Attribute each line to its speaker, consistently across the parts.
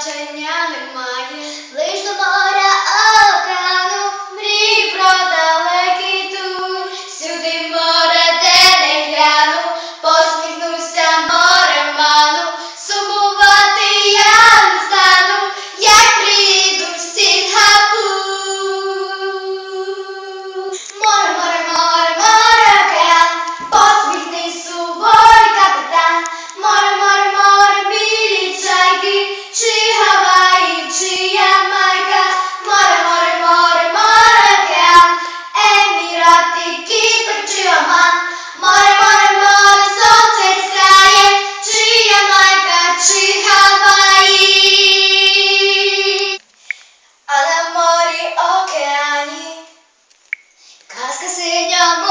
Speaker 1: Zobaczenia, my mają. Ella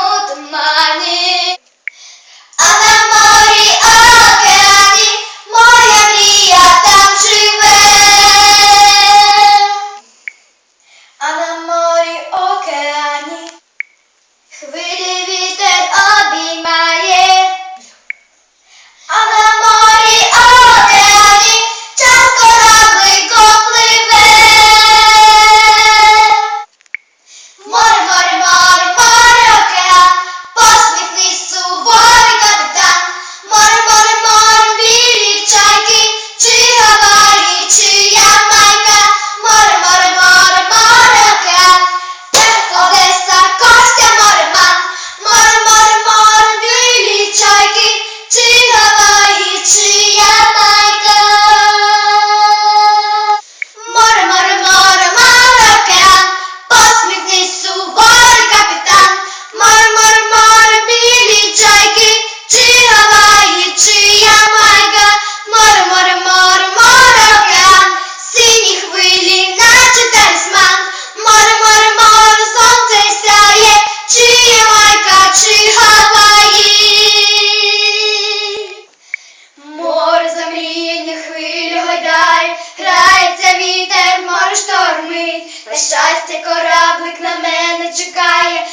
Speaker 1: грається вітер, море штормить, на щастя, кораблик на мене чекає.